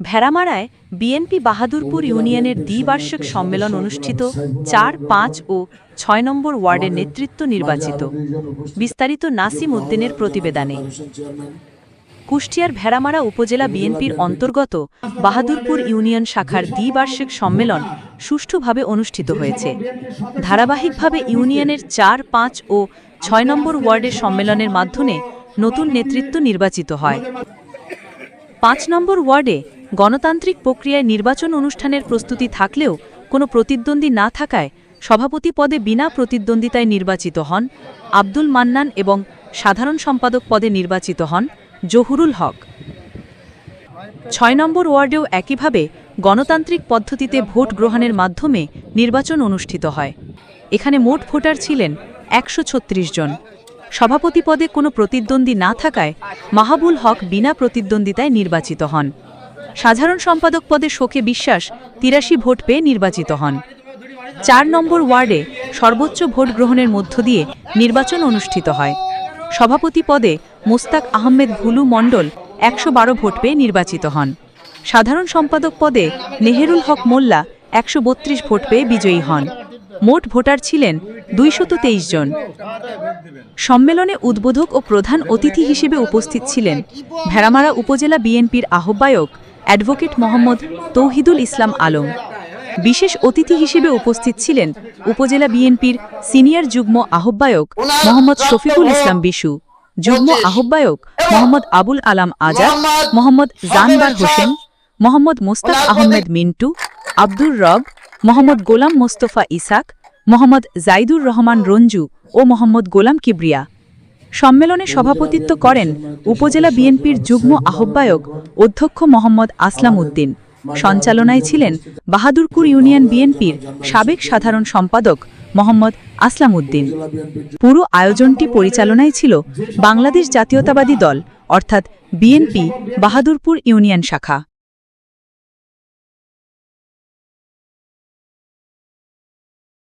ভেড়ামারায় BNP Bahadurpur ইউনিয়নের দ্বিবার্ষিক সম্মেলন অনুষ্ঠিত চার, পাঁচ ও ছয় নম্বর ওয়ার্ডের নেতৃত্ব নির্বাচিত। বিস্তারিত নাসিম উদ্দিনের প্রতিবেদনে। কুষ্টিয়ার ভেড়ামারা উপজেলা বিএনপির অন্তর্গত বাহাদুরপুর ইউনিয়ন শাখার দ্বিবার্ষিক সম্মেলন সুষ্ঠুভাবে অনুষ্ঠিত হয়েছে। ধারাবাহিকভাবে ইউনিয়নের চার, পাঁচ ও ছয় নম্বর ওয়ার্ডের সম্মেলনের মাধ্যমে নতুন নেতৃত্ব নির্বাচিত হয়। পাঁচ নম্বর ওয়ার্ডে গণতান্ত্রিক প্রক্রিয়ায় নির্বাচন অনুষ্ঠানের প্রস্তুতি থাকলেও কোনো প্রতিদ্বন্দ্বী না থাকায় সভাপতি পদে বিনা প্রতিদ্বন্দ্বিতায় নির্বাচিত হন আব্দুল মান্নান এবং সাধারণ সম্পাদক পদে নির্বাচিত হন জহুরুল হক। ছয় নম্বর ওয়ার্ডেও একইভাবে গণতান্ত্রিক পদ্ধতিতে ভোট গ্রহণের মাধ্যমে নির্বাচন অনুষ্ঠিত হয়। এখানে মোট ভোটার ছিলেন একশো ছত্রিশ জন। সভাপতি পদে কোনো প্রতিদ্বন্দ্বী না থাকায় মাহাবুল হক বিনা প্রতিদ্বন্দ্বিতায় নির্বাচিত হন। সাধারণ সম্পাদক পদে শোকে বিশ্বাস তিরাশি ভোট পেয়ে নির্বাচিত হন। চার নম্বর ওয়ার্ডে সর্বোচ্চ ভোট গ্রহণের মধ্য দিয়ে নির্বাচন অনুষ্ঠিত হয়। সভাপতি পদে মোস্তাক আহমেদ ভুলু মণ্ডল একশো বারো ভোট পেয়ে নির্বাচিত হন। সাধারণ সম্পাদক পদে নেহেরুল হক মোল্লা একশো বত্রিশ ভোট পেয়ে বিজয়ী হন। মোট ভোটার ছিলেন দুইশত তেইশ জন। সম্মেলনে উদ্বোধক ও প্রধান অতিথি হিসেবে উপস্থিত ছিলেন ভেড়ামারা উপজেলা বিএনপির আহ্বায়ক অ্যাডভোকেট মোহাম্মদ তৌহিদুল ইসলাম আলম। বিশেষ অতিথি হিসেবে উপস্থিত ছিলেন উপজেলা বিএনপির সিনিয়র যুগ্ম আহ্বায়ক মোহাম্মদ শফিকুল ইসলাম বিশু যুগ্ম আহ্বায়ক মোহাম্মদ আবুল আলাম আজাদ মোহাম্মদ জানবার হোসেন মোহাম্মদ মোস্তাক আহমেদ মিন্টু আব্দুর রব মোহাম্মদ গোলাম মোস্তফা ইসাক মোহাম্মদ জাইদুর রহমান রঞ্জু ও মোহাম্মদ গোলাম কিবরিয়া। সম্মেলনে সভাপতিত্ব করেন উপজেলা বিএনপির যুগ্ম আহ্বায়ক অধ্যক্ষ মোহাম্মদ আসলাম উদ্দিন। সঞ্চালনায় ছিলেন বাহাদুরপুর ইউনিয়ন বিএনপির সাবেক সাধারণ সম্পাদক মোহাম্মদ আসলাম উদ্দিন। পুরো আয়োজনটি পরিচালনায় ছিল বাংলাদেশ জাতীয়তাবাদী দল, অর্থাৎ বিএনপি বাহাদুরপুর ইউনিয়ন শাখা।